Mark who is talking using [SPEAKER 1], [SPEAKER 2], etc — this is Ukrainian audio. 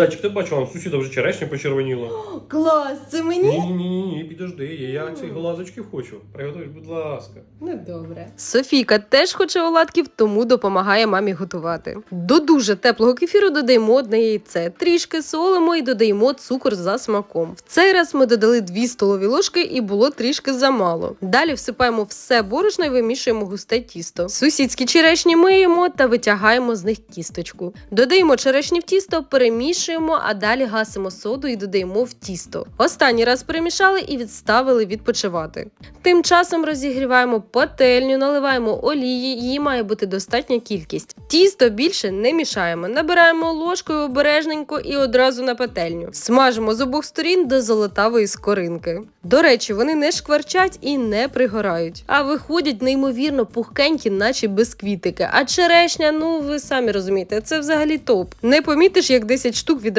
[SPEAKER 1] Зайчик, ти бачила, сусіда вже черешня почервоніла.
[SPEAKER 2] Клас, це мені?
[SPEAKER 1] Ні, ні, ні, ні, підожди, я ці глазочки хочу. Приготуй, будь ласка.
[SPEAKER 2] Ну добре.
[SPEAKER 3] Софійка теж хоче оладків, тому допомагає мамі готувати. До дуже теплого кефіру додаємо одне яйце, трішки солимо і додаємо цукор за смаком. В цей раз ми додали 2 столові ложки і було трішки замало. Далі всипаємо все борошно і вимішуємо густе тісто. Сусідські черешні миємо та витягаємо з них кісточку. Додаємо черешні в тісто, перемішуємо, а далі гасимо соду і додаємо в тісто. Останній раз перемішали і відставили відпочивати. Тим часом розігріваємо пательню, наливаємо олії, її має бути достатня кількість. Тісто більше не мішаємо, набираємо ложкою обережненько і одразу на пательню. Смажимо з обох сторін до золотавої скоринки. До речі, вони не шкварчать і не пригорають, а виходять неймовірно пухкенькі, наче бісквітики. А черешня, ну ви самі розумієте, це взагалі топ. Не помітиш, як 10 штук